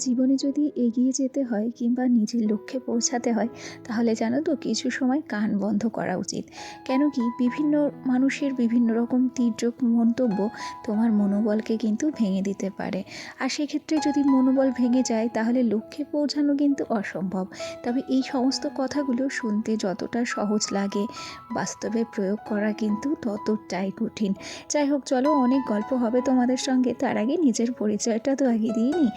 জীবনে যদি এগিয়ে যেতে হয় কিংবা নিজের লক্ষ্যে পৌঁছাতে হয়, তাহলে জানো তো কিছু সময় কান বন্ধ করা উচিত। কেন কি বিভিন্ন মানুষের বিভিন্ন রকম তীর্যক মন্তব্য তোমার মনোবলকে কিন্তু ভেঙে দিতে পারে। আর সেক্ষেত্রে যদি মনোবল ভেঙে যায়, তাহলে লক্ষ্যে পৌঁছানো কিন্তু অসম্ভব। তবে এই সমস্ত কথাগুলো শুনতে যতটা সহজ লাগে, বাস্তবে প্রয়োগ করা কিন্তু ততটাই কঠিন। যাই হোক, চলো অনেক গল্প হবে তোমাদের সঙ্গে। তার আগে নিজের পরিচয়টা তো আগে দিয়ে নিই।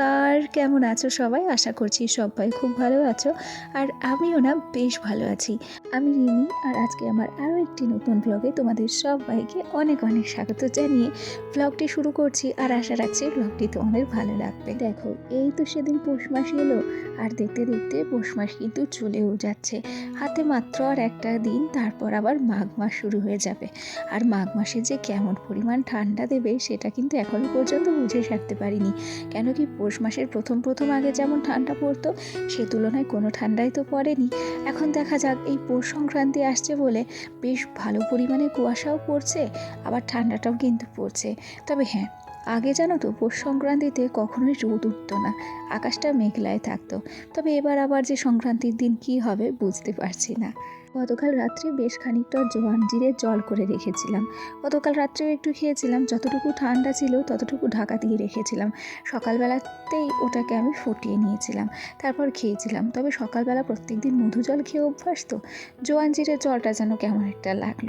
নমস্কার। কেমন আছো সবাই? আশা করছি সবাই খুব ভালো আছো। আর আমিও না বেশ ভালো আছি। আমি রিমি আর আজকে আমার আরও একটি নতুন ব্লগে তোমাদের সবাইকে অনেক অনেক স্বাগত জানিয়ে ব্লগটি শুরু করছি। আর আশা রাখছি ব্লগটি তোমাদের ভালো লাগবে। দেখো, এই তো সেদিন পৌষ মাস এলো। আর দেখতে দেখতে পৌষ মাস কিন্তু চলেও যাচ্ছে। হাতে মাত্র আর একটা দিন, তারপর আবার মাঘ মাস শুরু হয়ে যাবে। আর মাঘ মাসে যে কেমন পরিমাণ ঠান্ডা দেবে, সেটা কিন্তু এখনও পর্যন্ত বুঝে সারতে পারিনি। কেন কি পৌষ মাসের প্রথম প্রথম আগে যেমন ঠান্ডা পড়তো, সে তুলনায় কোনো ঠান্ডাই তো পড়েনি। এখন দেখা যাক, এই পৌষ সংক্রান্তি আসছে বলে বেশ ভালো পরিমাণে কুয়াশাও পড়ছে, আবার ঠান্ডাটাও কিন্তু পড়ছে। তবে হ্যাঁ আগে জানো তো পৌষ সংক্রান্তিতে কখনোই রোদ উঠতো না, আকাশটা মেঘলায় থাকতো। তবে এবার আবার যে সংক্রান্তির দিন কি হবে বুঝতে পারছি না। গতকাল রাত্রে বেশ খানিকটা জোয়ান জিরে জল করে রেখেছিলাম। গতকাল রাত্রেও একটু খেয়েছিলাম, যতটুকু ঠান্ডা ছিল ততটুকু ঢাকা দিয়ে রেখেছিলাম। সকালবেলাতেই ওটাকে আমি ফুটিয়ে নিয়েছিলাম, তারপর খেয়েছিলাম। তবে সকালবেলা প্রত্যেক দিন মধু জল খেয়ে অভ্যাস তো? জোয়ান জিরের জলটা যেন কেমন একটা লাগল।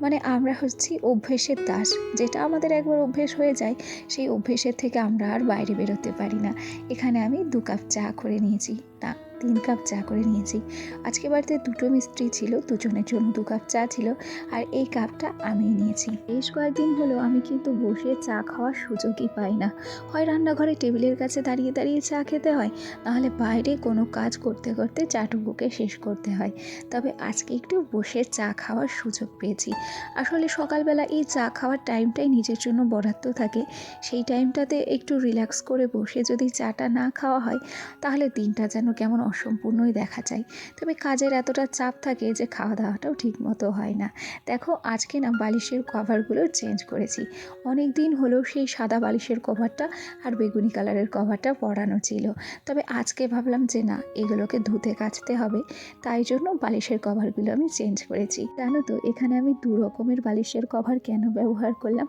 মানে আমরা হচ্ছি অভ্যেসের দাস, যেটা আমাদের একবার অভ্যেস হয়ে যায়, সেই অভ্যেসের থেকে আমরা আর বাইরে বেরোতে পারি না। এখানে আমি দু কাপ চা করে নিয়েছি। না তিন কাপ চা করে নিয়েছি। আজকে বাড়িতে দুটো মিস্ত্রি ছিল, দুজনের জন্য দু কাপ চা ছিল, আর এই কাপটা আমি নিয়েছি। বেশ কয়েকদিন হলো আমি কিন্তু বসে চা খাওয়ার সুযোগই পাই না। হয় রান্নাঘরে টেবিলের কাছে দাঁড়িয়ে দাঁড়িয়ে চা খেতে হয়, নাহলে বাইরে কোনো কাজ করতে করতে চাটুকুকে শেষ করতে হয়। তবে আজকে একটু বসে চা খাওয়ার সুযোগ পেয়েছি। আসলে সকালবেলা এই চা খাওয়ার টাইমটাই নিজের জন্য বরাদ্দ থাকে। সেই টাইমটাতে একটু রিল্যাক্স করে বসে যদি চাটা না খাওয়া হয়, তাহলে দিনটা যেন কেমন অসম্পূর্ণই দেখা যায় তবে কাজের এতটা চাপ থাকে যে খাওয়া দাওয়াটাও ঠিক মতো হয় না। দেখো, আজকে না বালিশের কভারগুলো চেঞ্জ করেছি। অনেক দিন হলো সেই সাদা বালিশের কভারটা আর বেগুনি কালারের কভারটা পরানো ছিল। তবে আজকে ভাবলাম যে না, এগুলোকে ধুতে কাচতে হবে। তাই জন্য বালিশের কভারগুলো আমি চেঞ্জ করেছি। জানো তো, এখানে আমি দু রকমের বালিশের কভার কেন ব্যবহার করলাম?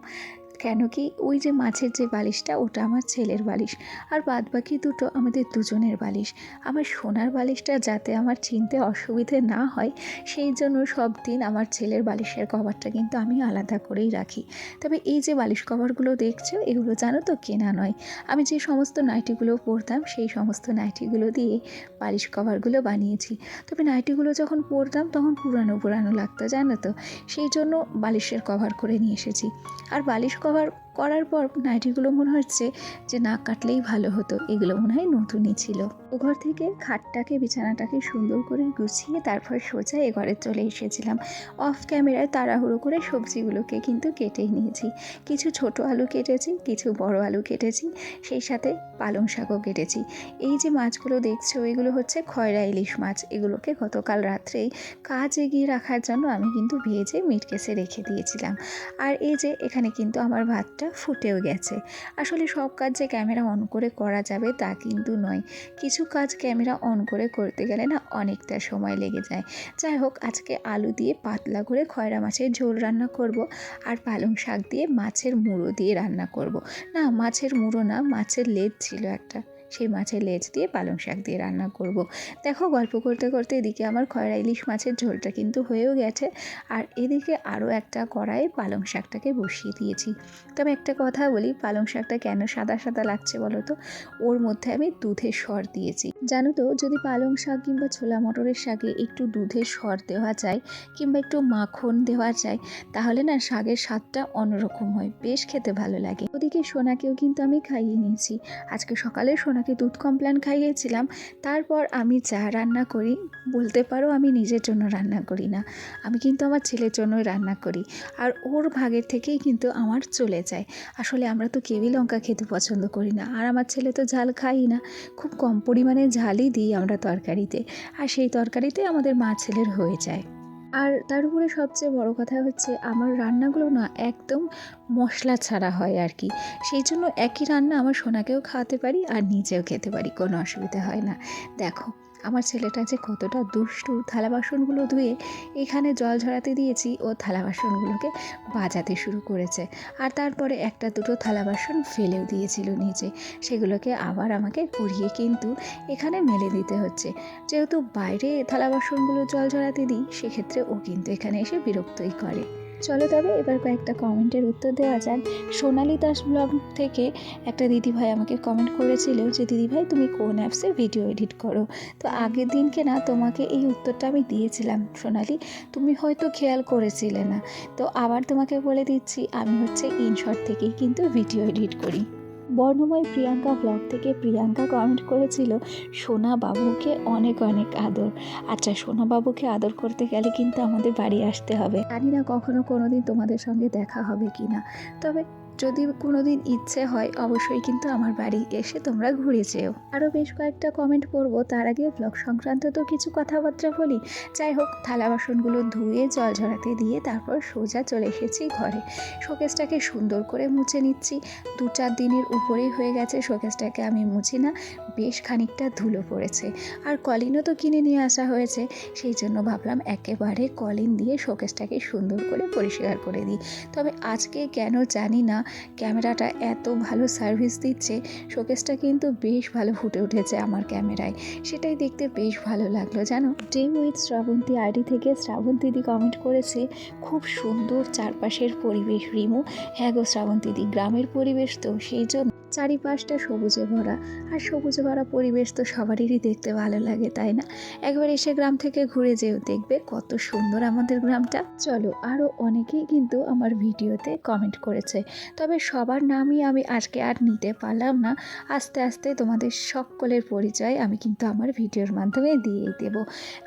কেন কি ওই যে মাছের যে বালিশটা, ওটা আমার ছেলের বালিশ। আর বাদ বাকি দুটো আমাদের দুজনের বালিশ। আমার সোনার বালিশটা যাতে আমার চিনতে অসুবিধে না হয়, সেই জন্য সব দিন আমার ছেলের বালিশের কভারটা কিন্তু আমি আলাদা করেই রাখি। তবে এই যে বালিশ কভারগুলো দেখছ, এগুলো জানো তো কেনা নয়। আমি যে সমস্ত নাইটিগুলো পরতাম, সেই সমস্ত নাইটিগুলো দিয়ে বালিশ কভারগুলো বানিয়েছি। তবে নাইটিগুলো যখন পরতাম, তখন পুরানো পুরানো লাগতো, জানো তো? সেই জন্য বালিশের কভার করে নিয়ে এসেছি। আর বালিশ কভার ভাবার করার পর নাইটিগুলো মনে হচ্ছে যে না কাটলেই ভালো হতো। এগুলো মনে হয় নতুনই ছিল। ও ঘর থেকে খাটটাকে, বিছানাটাকে সুন্দর করে গুছিয়ে তারপর সোজা এ ঘরে চলে এসেছিলাম। অফ ক্যামেরায় তাড়াহুড়ো করে সবজিগুলোকে কিন্তু কেটেই নিয়েছি। কিছু ছোট আলু কেটেছি, কিছু বড় আলু কেটেছি, সেই সাথে পালং শাকও কেটেছি। এই যে মাছগুলো দেখছ, এগুলো হচ্ছে খয়রা ইলিশ মাছ। এগুলোকে গতকাল রাত্রেই কাজ এগিয়ে রাখার জন্য আমি কিন্তু ভেজে মিটকেসে রেখে দিয়েছিলাম। আর এই যে এখানে কিন্তু আমার ভাতটা ফুটেও গেছে। আসলে সব কাজ যে ক্যামেরা অন করে করা যাবে তা কিন্তু নয়। কিছু কাজ ক্যামেরা অন করে করতে গেলে না অনেকটা সময় লেগে যায়। যাই হোক, আজকে আলু দিয়ে পাতলা করে খয়রা মাছের ঝোল রান্না করব আর পালং শাক দিয়ে মাছের মুড়ো দিয়ে রান্না করব। না, মাছের মুড়ো না, মাছের লেজ ছিল একটা। সেই মাছের লেজ দিয়ে পালং শাক দিয়ে রান্না করব। দেখো গল্প করতে করতে এদিকে আমার খয়রা ইলিশ মাছের ঝোলটা কিন্তু হয়েও গেছে। আর এদিকে আরও একটা কড়াইয়ে পালং শাকটাকে বসিয়ে দিয়েছি। তবে একটা কথা বলি, পালং শাকটা কেন সাদা সাদা লাগছে বলো তো? ওর মধ্যে আমি দুধের সর দিয়েছি। জানো তো, যদি পালং শাক কিংবা ছোলা মটরের শাকে একটু দুধের সর দেওয়া যায় কিংবা একটু মাখন দেওয়া যায়, তাহলে না শাকের স্বাদটা অন্যরকম হয়। বেশ খেতে ভালো লাগে। ওদিকে সোনাকেও কিন্তু আমি খাইয়ে নিয়েছি। আজকে সকালে সোনাকে দুধ কমপ্ল্যান খাইয়েছিলাম, তারপর আমি যা রান্না করি, বলতে পারো আমি নিজের জন্য রান্না করি না। আমি কিন্তু আমার ছেলের জন্যই রান্না করি, আর ওর ভাগের থেকেই কিন্তু আমার চলে যায়। আসলে আমরা তো কেউই লঙ্কা খেতে পছন্দ করি না, আর আমার ছেলে তো ঝাল খাই না। খুব কম পরিমাণে ঝালই দিই আমরা তরকারিতে, আর সেই তরকারিতে আমাদের মা ছেলের হয়ে যায়। আর তার উপরে সবচেয়ে বড় কথা হচ্ছে আমার রান্নাগুলো না একদম মশলা ছাড়া হয় আর কি। সেই জন্য একই রান্না আমার সোনাকেও খাওয়াতে পারি আর নিজেও খেতে পারি, কোনো অসুবিধা হয় না। দেখো আমার ছেলেটা যে কতটা দুষ্টু থালা বাসনগুলো ধুয়ে এখানে জল ঝরাতে দিয়েছি, ও থালা বাসনগুলোকে বাজাতে শুরু করেছে। আর তারপরে একটা দুটো থালা বাসন ফেলেও দিয়েছিল নিচে সেগুলোকে আবার আমাকে কুড়িয়ে কিন্তু এখানে মেলে দিতে হচ্ছে। যেহেতু বাইরে থালা বাসনগুলো জল ঝরাতে দিই, সেক্ষেত্রে ও কিন্তু এখানে এসে বিরক্তই করে। চলো তবে এবার কয়েকটা কমেন্টের উত্তর দেওয়া যাক। সোনালি দাস ব্লগ থেকে একটা দিদিভাই আমাকে কমেন্ট করেছিল যে, দিদিভাই, তুমি কোন অ্যাপসে ভিডিও এডিট করো? তো আগের দিনকে না তোমাকে এই উত্তরটা আমি দিয়েছিলাম, সোনালি, তুমি হয়তো খেয়াল করেছিলে না। তো আবার তোমাকে বলে দিচ্ছি, আমি হচ্ছে ইনশর্ট থেকেই কিন্তু ভিডিও এডিট করি। বর্ণময় প্রিয়াঙ্কা ব্লগ থেকে প্রিয়াঙ্কা কমেন্ট করেছিল, সোনা বাবুকে অনেক অনেক আদর। আচ্ছা সোনা বাবুকে আদর করতে গেলে কিন্তু আমাদের বাড়ি আসতে হবে। জানি না কখনো কোনো দিন তোমাদের সঙ্গে দেখা হবে কি না তবে যদি কোনো দিন ইচ্ছে হয়, অবশ্যই কিন্তু আমার বাড়ি এসে তোমরা ঘুরে যেও। আরও বেশ কয়েকটা কমেন্ট করব তার আগে ব্লগ সংক্রান্ত তো কিছু কথাবার্তা বলি। যাই হোক, থালা বাসনগুলো ধুয়ে, জল ঝরাতে দিয়ে তারপর সোজা চলে এসেছি ঘরে। শোকেসটাকে সুন্দর করে মুছে নিচ্ছি। দু চার দিনের উপরেই হয়ে গেছে, শোকেসটাকে আমি মুছি না, বেশ খানিকটা ধুলো পড়েছে। আর কলিনও তো কিনে নিয়ে আসা হয়েছে, সেই জন্য ভাবলাম একেবারে কলিন দিয়ে শোকেসটাকে সুন্দর করে পরিষ্কার করে দিই। তবে আজকে কেন জানি না ক্যামেরাটা এত ভালো সার্ভিস দিচ্ছে শোকেসটা কিন্তু বেশ ভালো ফুটে উঠেছে আমার ক্যামেরায়। সেটাই দেখতে বেশ ভালো লাগল, জানো? ডিম উইথ শ্রাবন্তী আইডি থেকে শ্রাবন্তী দিদি কমেন্ট করেছে, খুব সুন্দর চারপাশের পরিবেশ রিমু। হ্যাঁ গো শ্রাবন্তী দিদি, গ্রামের পরিবেশ তো, সেই জন্য চারিপাশটা সবুজে ভরা। আর সবুজে ভরা পরিবেশ তো সবারই দেখতে ভালো লাগে, তাই না? একবার এসে গ্রাম থেকে ঘুরে যেও, দেখবে কত সুন্দর আমাদের গ্রামটা। চলো আরও অনেকেই কিন্তু আমার ভিডিওতে কমেন্ট করেছে। তবে সবার নামই আমি আজকে আর নিতে পারলাম না। আস্তে আস্তে তোমাদের সকলের পরিচয় আমি কিন্তু আমার ভিডিওর মাধ্যমে দিয়েই দেব।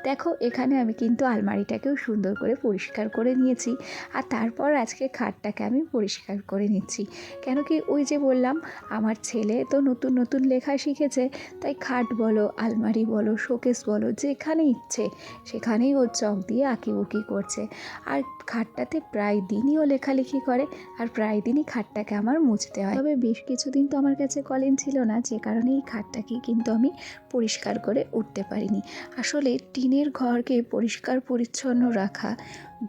দেখো, এখানে আমি কিন্তু আলমারিটাকেও সুন্দর করে পরিষ্কার করে নিয়েছি। আর তারপর আজকে খাটটাকে আমি পরিষ্কার করে নিচ্ছি। কেন কি ওই যে বললাম আমার ছেলে তো নতুন নতুন লেখা শিখেছে, তাই খাট বলো, আলমারি বলো, শোকেস বলো, যেখানে ইচ্ছে, সেখানেই ও চক দিয়ে আঁকিবুকি করছে। আর খাটটাতে প্রায় দিনই ও লেখালেখি করে, আর প্রায় দিনই খাটটাকে আমার মুছতে হয়। তবে বেশ কিছুদিন তো আমার কাছে কলিন ছিল না, যে কারণে এই খাটটাকে কিন্তু আমি পরিষ্কার করে উঠতে পারিনি। আসলে টিনের ঘরকে পরিষ্কার, পরিচ্ছন্ন রাখা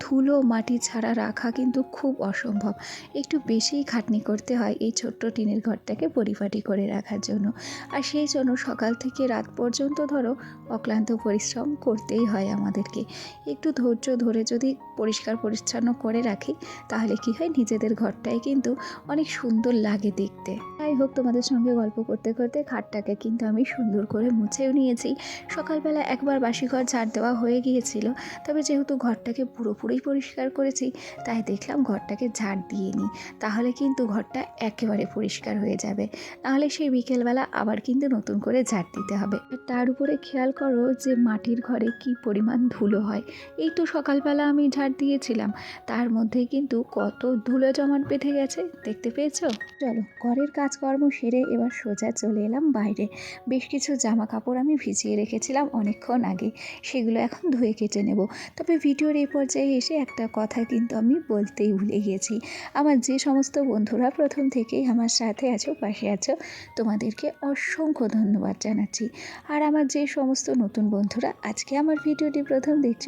ধুলো মাটি ছাড়া রাখা কিন্তু খুব অসম্ভব। একটু বেশিই খাটনি করতে হয় এই ছোট্ট টিনের ঘরটাকে পরিপাটি করে রাখার জন্য। আর সেই জন্য সকাল থেকে রাত পর্যন্ত ধরো অক্লান্ত পরিশ্রম করতেই হয় আমাদেরকে। একটু ধৈর্য ধরে যদি পরিষ্কার পরিচ্ছন্ন করে রাখি, তাহলে কি হয় নিজেদের ঘরটাই কিন্তু অনেক সুন্দর লাগে দেখতে। যাই হোক, তোমাদের সঙ্গে গল্প করতে করতে খাটটাকে কিন্তু আমি সুন্দর করে মুছেও নিয়েছি। সকালবেলা একবার বাসি ঘর ঝাড় দেওয়া হয়ে গিয়েছিল, তবে যেহেতু ঘরটাকে পুরোপুরি পরিষ্কার করেছি, তাই দেখলাম ঘরটাকে ঝাড় দিয়ে নিই তাহলে কিন্তু ঘরটা একেবারে পরিষ্কার হয়ে যাবে। নাহলে সেই বিকেলবেলা আবার কিন্তু নতুন করে ঝাড় দিতে হবে। তার উপরে খেয়াল করো যে মাটির ঘরে কি পরিমাণ ধুলো হয়। এই তো সকালবেলা আমি ঝাড় দিয়েছিলাম। তার মধ্যে কিন্তু কত ধুলো জমাট বেঁধে গেছে, দেখতে পেয়েছ? চলো, ঘরের কাজকর্ম সেরে এবার সোজা চলে এলাম বাইরে। বেশ কিছু জামা কাপড় আমি ভিজিয়ে রেখেছিলাম অনেকক্ষণ আগে। সেগুলো এখন ধুয়ে কেটে নেব। তবে ভিডিওর এই পর্যায়ে এসে একটা কথা কিন্তু আমি বলতেই ভুলে গিয়েছি আমার যে সমস্ত বন্ধুরা প্রথম থেকেই আমার সাথে আছো, পাশে আছো, তোমাদেরকে অসংখ্য ধন্যবাদ জানাচ্ছি। আর আমার যে সমস্ত নতুন বন্ধুরা, আজকে আমার ভিডিওটি প্রথম দেখছ।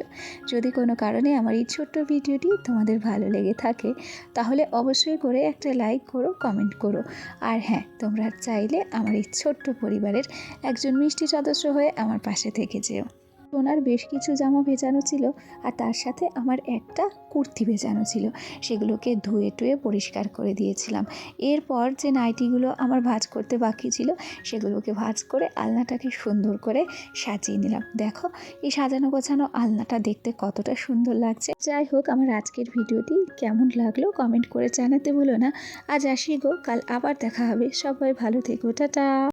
যদি কোনো কারণে আমার এই ছোট্ট ভিডিওটি তোমাদের ভালো লেগে থাকে, তাহলে অবশ্যই করে একটা লাইক করো, কমেন্ট করো। আর হ্যাঁ তোমরা চাইলে আমার এই ছোট্ট পরিবারের একজন মিষ্টি সদস্য হয়ে আমার পাশে থেকে যেও। সোনার বেশ কিছু জামা ভেজানো ছিল আর তার সাথে আমার একটা কুর্তি ভেজানো ছিল। সেগুলোকে ধুয়ে টুয়ে পরিষ্কার করে দিয়েছিলাম। এরপর যে নাইটিগুলো আমার ভাজ করতে বাকি ছিল, সেগুলোকে ভাজ করে আলনাটাকে সুন্দর করে সাজিয়ে নিলাম। দেখো, এই সাজানো গোছানো আলনাটা দেখতে কতটা সুন্দর লাগছে। যাই হোক, আমার আজকের ভিডিওটি কেমন লাগল কমেন্ট করে জানাতে ভুলো না। আজ আসি গো, কাল আবার দেখা হবে। সবাই ভালো থেকো, টাটা।